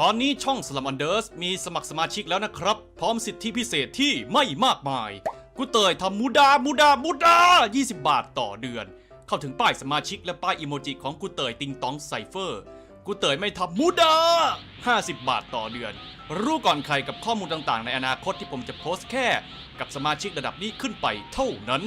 ตอนนี้ช่องสลัมอันเดอร์สมีสมัครสมาชิกแล้วนะครับ พร้อมสิทธิพิเศษที่ไม่มากมาย กูเตยทำมูดา มูดา มูดา 20 บาทต่อเดือน เข้าถึงป้ายสมาชิกและป้ายอิโมจิของกูเตยติงตองไซเฟอร์ กูเตยไม่ทำมูดา 50 บาทต่อเดือน รู้ก่อนใครกับข้อมูลต่างๆ ในอนาคตที่ผมจะโพสต์แค่ กับสมาชิกระดับนี้ขึ้นไปเท่านั้น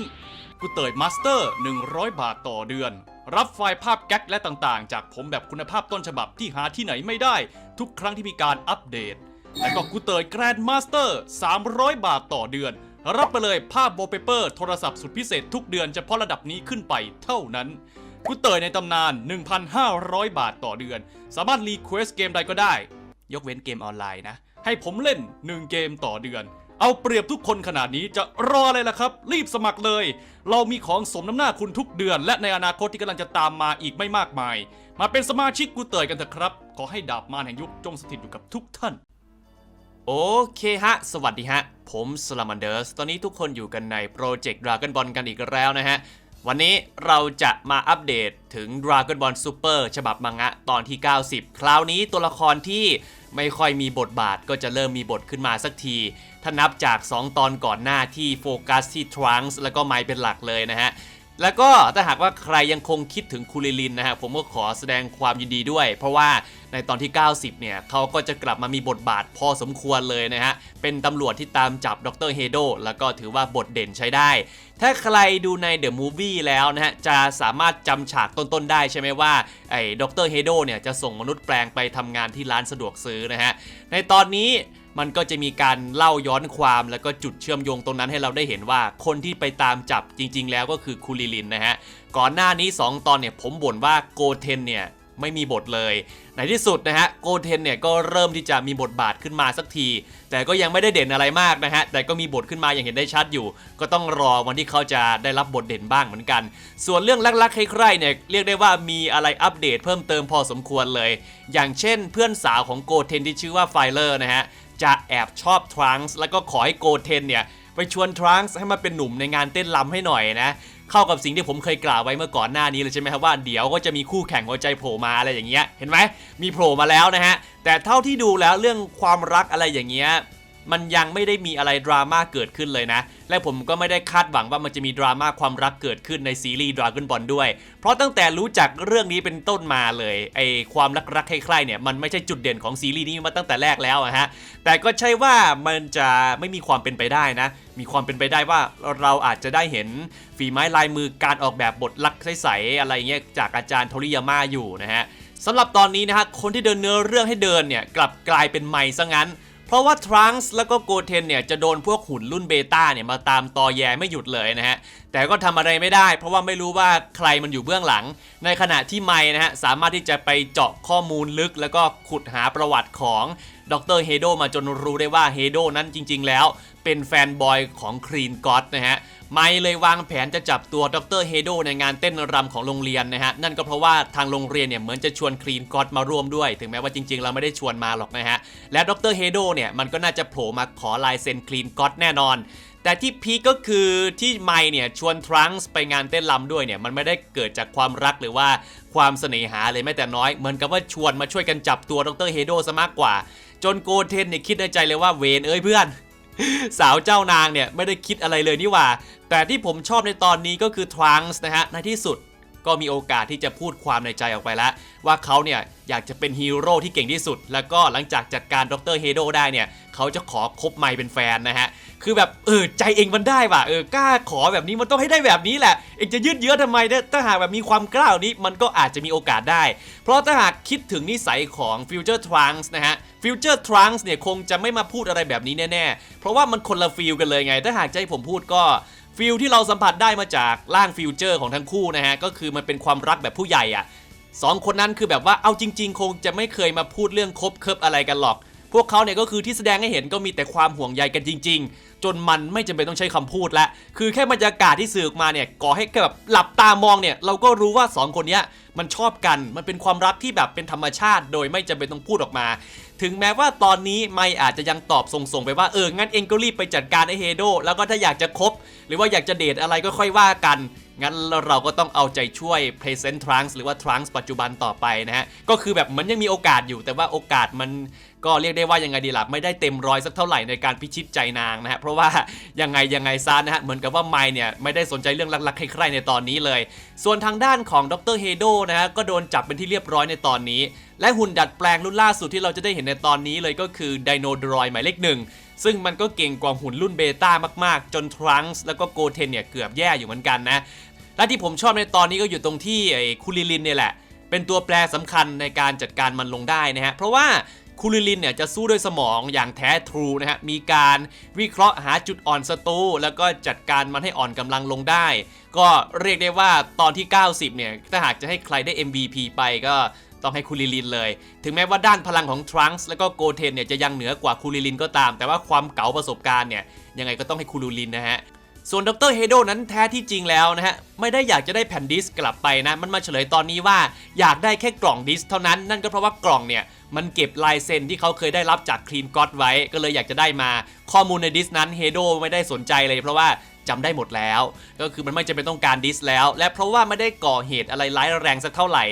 กูเตยมาสเตอร์ 100 บาทต่อเดือน รับไฟล์ภาพแก๊กและต่างๆ จากผมแบบคุณภาพต้นฉบับที่หาที่ไหนไม่ได้ ทุกครั้งที่มีการอัปเดต และก็กูเตยแกรนด์มาสเตอร์300 บาทต่อเดือน รับไปเลยภาพโบเปเปอร์โทรศัพท์สุดพิเศษทุกเดือนเฉพาะระดับนี้ขึ้นไปเท่านั้นกูเตยในตำนาน 1,500 บาทต่อเดือน สามารถรีเควสเกมใดก็ได้ ยกเว้นเกมออนไลน์นะ ให้ผมเล่น 1 เกมต่อเดือน เอาเปรียบทุกคนขนาดนี้จะรออะไรล่ะครับ รีบสมัครเลย เรามีของสมน้ำหน้าคุณทุกเดือน และในอนาคตที่กำลังจะตามมาอีกไม่มากมาย มาเป็นสมาชิกกูเตยกันเถอะครับ ขอให้ดาบมารแห่งยุคจงสถิตอยู่กับทุกท่าน โอเคฮะ สวัสดีฮะ ผมสลามันเดอร์สตอนนี้ทุกคนอยู่กันในโปรเจกต์ Dragon Ball กันอีกแล้วนะฮะวันนี้เราจะมาอัปเดตถึง Dragon Ball Super ฉบับมังงะตอนที่ 90 คราวนี้ตัวละครที่ ไม่ค่อยมีบทบาทก็จะเริ่มมีบทขึ้นมาสักที ถ้านับจาก 2 ตอนก่อนหน้าที่โฟกัสที่ทรังส์แล้วก็ไมเป็นหลักเลยนะฮะ แล้วก็ถ้าหากว่าใครยังคงคิดถึงคูลิลินนะฮะผมก็ขอแสดงความยินดีด้วย เพราะว่าในตอนที่ 90 เนี่ยเขาก็จะกลับมามีบทบาทพอสมควรเลยนะฮะ เป็นตำรวจที่ตามจับดรเฮโดแล้วก็ถือว่าบทเด่นใช้ได้ ถ้าใครดูในเดอะมูฟวี่แล้วนะฮะ จะสามารถจำฉากต้นๆได้ใช่ไหมว่า ไอ้ดรเฮโดเนี่ยจะส่งมนุษย์แปลงไปทำงานที่ร้านสะดวกซื้อนะฮะ ในตอนนี้ มันก็จะมีการเล่าย้อนความแล้วก็จุดเชื่อมโยงตรงนั้นให้เราได้เห็นว่าคนที่ไปตามจับจริง ๆ แล้วก็คือคูลิลินนะฮะก่อนหน้านี้ 2 ตอนเนี่ยผมบ่นว่าโกเทนเนี่ยไม่มีบทเลย ในที่สุดนะฮะโกเทนเนี่ยก็เริ่มที่จะมีบทบาทขึ้นมาสักที แต่ก็ยังไม่ได้เด่นอะไรมากนะฮะ แต่ก็มีบทขึ้นมาอย่างเห็นได้ชัดอยู่ ก็ต้องรอวันที่เขาจะได้รับบทเด่นบ้างเหมือนกัน ส่วนเรื่องลักๆใครๆเนี่ยเรียกได้ว่ามีอะไรอัปเดตเพิ่มเติมพอสมควรเลย อย่างเช่นเพื่อนสาวของโกเทนที่ชื่อว่าไฟเลอร์นะฮะ จะแอบชอบทรังส์แล้วก็ขอให้โกเทนเนี่ยไปชวนทรังส์ให้มาเป็นหนุ่มในงานเต้นรำให้หน่อยนะเข้ากับสิ่งที่ผมเคยกล่าวไว้เมื่อก่อนหน้านี้เลยใช่ไหมครับว่าเดี๋ยวก็จะมีคู่แข่งหัวใจโผล่มาอะไรอย่างเงี้ยเห็นไหมมีโผล่มาแล้วนะฮะแต่เท่าที่ดูแล้วเรื่องความรักอะไรอย่างเงี้ย มันยังไม่ได้มีอะไรดราม่าเกิดขึ้นเลยนะ และผมก็ไม่ได้คาดหวังว่ามันจะมีดราม่าความรักเกิดขึ้นในซีรีส์ Dragon Ball ด้วย เพราะตั้งแต่รู้จักเรื่องนี้เป็นต้นมาเลยไอความรักรักใคร่ๆเนี่ยมันไม่ใช่จุดเด่นของซีรีส์นี้มาตั้งแต่แรกแล้วอะฮะแต่ก็ใช่ว่ามันจะไม่มีความเป็นไปได้นะ มีความเป็นไปได้ว่าเราอาจจะได้เห็นฝีไม้ลายมือการออกแบบบทลักใสๆอะไรเงี้ยจากอาจารย์โทริยาม่าอยู่นะฮะสำหรับตอนนี้นะฮะคนที่เดินเนื้อเรื่องให้เดินเนี่ยกลับกลายเป็นไมซะงั้น เพราะว่าทรังส์แล้วก็โกเทนเนี่ยจะโดนพวกหุ่นรุ่นเบต้าเนี่ยมาตามตอแยไม่หยุดเลยนะฮะ แต่ก็ทำอะไรไม่ได้ เพราะว่าไม่รู้ว่าใครมันอยู่เบื้องหลัง ในขณะที่ไมนะฮะสามารถที่จะไปเจาะข้อมูลลึก แล้วก็ขุดหาประวัติของดรเฮโดมาจนรู้ได้ว่าเฮโดนั้นจริง ๆ แล้ว เป็นแฟนบอยของครีนก็อตนะฮะไมเลยวางแผนจะจับตัวดรเฮโดในงานเต้นรำของโรงเรียนนะฮะนั่นก็เพราะว่าทางโรงเรียนเนี่ยเหมือนจะชวนคลีนก็อตมาร่วมด้วย ถึงแม้ว่าจริงๆ เราไม่ได้ชวนมาหรอกนะฮะและดรเฮโดเนี่ยมันก็น่าจะโผล่มาขอลายเซ็นคลีนก็อตแน่นอน แต่ที่พีก็คือที่ไมเนี่ยชวนทรังส์ไปงานเต้นรำด้วยเนี่ยมันไม่ได้เกิดจากความรักหรือว่าความเสน่หาเลยแม้แต่น้อยเหมือนกับว่าชวนมาช่วยกันจับตัวดรเฮโดซะมากกว่า จนโกเทนเนี่ยคิดในใจเลยว่าเวนเอ้ยเพื่อน สาวเจ้านางเนี่ยไม่ได้คิดอะไรเลยนี่หว่า แต่ที่ผมชอบในตอนนี้ก็คือทรังส์นะฮะในที่สุด ก็มีโอกาสที่จะพูดความในใจออกไปแล้ว ว่าเขาเนี่ยอยากจะเป็นฮีโร่ที่เก่งที่สุด แล้วก็หลังจากจัดการดรเฮโดได้เนี่ยเขาจะขอคบไมค์เป็นแฟนนะฮะคือแบบเออใจเองมันได้ว่ะเออกล้าขอแบบนี้มันต้องให้ได้แบบนี้แหละเองจะยืดเยื้อทำไมเนี่ยถ้าหากแบบมีความกล้าแบบนี้มันก็อาจจะมีโอกาสได้ เพราะถ้าหากคิดถึงนิสัยของ Future Trunks นะฮะ Future Trunks เนี่ยคงจะไม่มาพูดอะไรแบบนี้แน่ๆ เพราะว่ามันคนละฟีลกันเลยไง ถ้าหากจะให้ผมพูดก็ ฟิลที่เราสัมผัสได้มาจากร่างฟิวเจอร์ของทั้งคู่นะฮะก็คือมันเป็นความรักแบบผู้ใหญ่อะสองคนนั้นคือแบบว่าเอาจริง ๆ คงจะไม่เคยมาพูดเรื่องคบเคิบอะไรกันหรอก พวกเขาเนี่ยก็คือที่แสดงให้เห็นก็มีแต่ความห่วงใยกันจริง ๆ จนมันไม่จำเป็นต้องใช้คำพูดละคือแค่บรรยากาศที่สื่อออกมาเนี่ยก่อให้แค่แบบหลับตามองเนี่ยเราก็รู้ว่าสองคนนี้มันชอบกันมันเป็นความรักที่แบบเป็นธรรมชาติ โดยไม่จำเป็นต้องพูดออกมา ถึงแม้ว่าตอนนี้ไม่อาจจะยังตอบส่งๆไปว่าเอองั้นเองก็รีบไปจัดการไอเฮโดแล้วก็ถ้าอยากจะคบ หรือว่าอยากจะเดทอะไรก็ค่อยว่ากันงั้นเราก็ต้องเอาใจช่วย present trunks หรือว่า trunks ปัจจุบันต่อไปนะฮะ ก็คือแบบมือนยังมีโอกาสอยู่แต่ว่าโอกาสมันก็เรียกได้ว่ายังไงดีล่ะไม่ได้เต็มร้อยสักเท่าไหร่ในการพิชิตใจนางนะฮะเพราะว่ายังไงยังไงซะนะฮะเหมือนกับว่าไมค์เนี่ยไม่ได้สนใจเรื่องรักๆใครๆในตอนนี้เลย ส่วนทางด้านของดรเฮโดนะฮะก็โดนจับเป็นที่เรียบร้อยในตอนนี้ และหุ่นดัดแปลงรุ่นล่าสุดที่เราจะได้เห็นในตอนนี้เลยก็คือไดโนดรอยหมายเลขหนึ่งซึ่งมันก็เก่งกว่าหุ่นรุ่นเบต้ามากๆ จนทรังส์แล้วก็โกเทนเนี่ยเกือบแย่อยู่เหมือนกันนะและที่ผมชอบในตอนนี้ก็อยู่ตรงที่ไอ้คูลิลินเนี่ยแหละ เป็นตัวแปรสำคัญในการจัดการมันลงได้นะฮะเพราะว่า คูลิลินเนี่ยจะสู้ด้วยสมองอย่างแท้ทรูนะฮะ มีการวิเคราะห์หาจุดอ่อนศัตรูแล้วก็จัดการมันให้อ่อนกำลังลงได้ ก็เรียกได้ว่าตอนที่ 90 เนี่ย ถ้าหากจะให้ใครได้ MVP ไปก็ต้องให้คูลิลินเลย ถึงแม้ว่าด้านพลังของทรังส์แล้วก็โกเทนเนี่ยจะยังเหนือกว่าคูลิลินก็ตาม แต่ว่าความเก๋าประสบการณ์เนี่ยยังไงก็ต้องให้คูลิลินนะฮะ ส่วนดรเฮโดนั้นแท้ที่จริงแล้วนะฮะ ไม่ได้อยากจะได้แผ่นดิสก์กลับไปนะ มันมาเฉลยตอนนี้ว่าอยากได้แค่กล่องดิสก์เท่านั้น นั่นก็เพราะว่ากล่องเนี่ย มันเก็บลายเซ็นที่เขาเคยได้รับจากคลีนก็อดไว้ ก็เลยอยากจะได้มาข้อมูลในดิสก์นั้นเฮโดไม่ได้สนใจเลยเพราะว่าจำได้หมดแล้ว ก็คือมันไม่จำเป็นต้องการดิสก์แล้ว และเพราะว่าไม่ได้ก่อเหตุอะไรร้ายแรงสักเท่าไหร่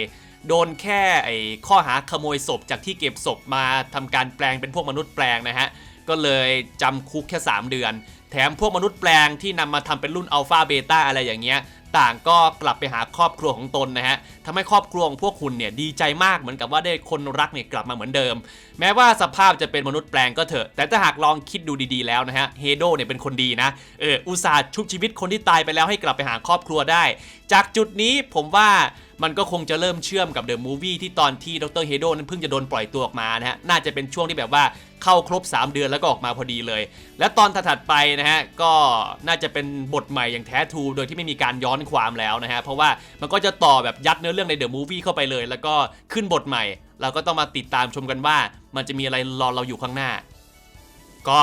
โดนแค่ไอ้ข้อหาขโมยศพจากที่เก็บศพมาทำการแปลงเป็นพวกมนุษย์แปลงนะฮะ ก็เลยจำคุกแค่ 3 เดือน ถมพวกมนุษย์แปลงที่นำมาทำเป็นรุ่นอัลฟาเบต้าอะไรอย่างเงี้ยต่างก็กลับไปหาครอบครัวของตนนะฮะทำให้ครอบครัวของพวกคุณเนี่ยดีใจมากเหมือนกับว่าได้คนรักเนี่ยกลับมาเหมือนเดิม แม้ว่าสภาพจะเป็นมนุษย์แปลงก็เถอะ แต่ถ้าหากลองคิดดูดีๆแล้วนะฮะ เฮโดเนี่ยเป็นคนดีนะ เออ อุตส่าห์ชุบชีวิตคนที่ตายไปแล้วให้กลับไปหาครอบครัวได้ จากจุดนี้ผมว่ามันก็คงจะเริ่มเชื่อมกับเดอะมูฟวี่ที่ตอนที่ดรเฮโดนั้นเพิ่งจะโดนปล่อยตัวออกมานะฮะน่าจะเป็นช่วงที่แบบว่าเข้าครบ 3 เดือนแล้วก็ออกมาพอดีเลย และตอนถัดไปนะฮะก็น่าจะเป็นบทใหม่อย่างแท้ทูโดยที่ไม่มีการย้อนความแล้วนะฮะเพราะว่ามันก็จะต่อแบบยัดเนื้อเรื่องในเดอะมูฟวี่เข้าไปเลย แล้วก็ขึ้นบทใหม่ เราก็ต้องมาติดตามชมกันว่า มันจะมีอะไรรอเราอยู่ข้างหน้า ก็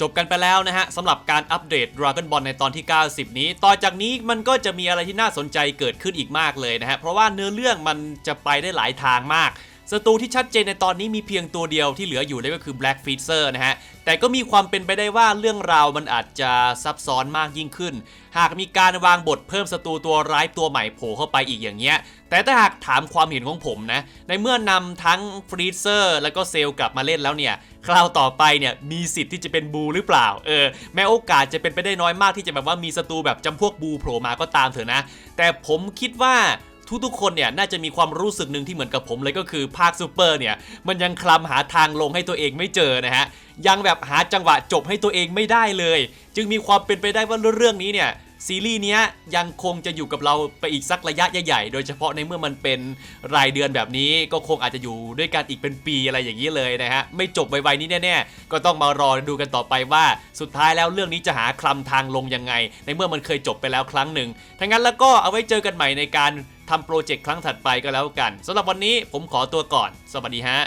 จบกันไปแล้วนะฮะสำหรับการอัปเดต Dragon Ball ในตอนที่ 90 นี้ ต่อจากนี้มันก็จะมีอะไรที่น่าสนใจเกิดขึ้นอีกมากเลยนะฮะ เพราะว่าเนื้อเรื่องมันจะไปได้หลายทางมาก ศัตรูที่ชัดเจนในตอนนี้มีเพียงตัวเดียวที่เหลืออยู่นั่นก็คือ Black Freezer นะฮะ แต่ก็มีความเป็นไปได้ว่าเรื่องราวมันอาจจะซับซ้อนมากยิ่งขึ้น หากมีการวางบทเพิ่มศัตรูตัวร้ายตัวใหม่โผล่เข้าไปอีกอย่างเงี้ย แต่ถ้าหากถามความเห็นของผมนะ ในเมื่อนำทั้งฟรีเซอร์แล้วก็เซลกลับมาเล่นแล้วเนี่ยคราวต่อไปเนี่ยมีสิทธิ์ที่จะเป็นบูหรือเปล่า เออ แม้โอกาสจะเป็นไปได้น้อยมากที่จะแบบว่ามีศัตรูแบบจำพวกบูโผล่มาก็ตามเถอะนะ แต่ผมคิดว่า ทุกๆ คนเนี่ยน่าจะมีความรู้สึกหนึ่งที่เหมือนกับผมเลยก็คือภาคซูเปอร์เนี่ยมันยังคลำหาทางลงให้ตัวเองไม่เจอนะฮะยังแบบหาจังหวะจบให้ตัวเองไม่ได้เลย จึงมีความเป็นไปได้ว่าเรื่องนี้เนี่ยซีรีส์เนี้ยยังคงจะอยู่กับเราไปอีกสักระยะใหญ่ๆ โดยเฉพาะในเมื่อมันเป็นรายเดือนแบบนี้ก็คงอาจจะอยู่ด้วยกันอีกเป็นปีอะไรอย่างนี้เลยนะฮะ ไม่จบไวๆนี้แน่ๆ ก็ต้องมารอดูกันต่อไปว่าสุดท้ายแล้วเรื่องนี้จะหาคลำทางลงยังไง ในเมื่อมันเคยจบไปแล้วครั้งหนึ่งถ้างั้นแล้วก็เอาไว้เจอกันใหม่ในการ ทำโปรเจกต์ครั้งถัดไปก็แล้วกันสำหรับวันนี้ผมขอตัวก่อน สวัสดีฮะ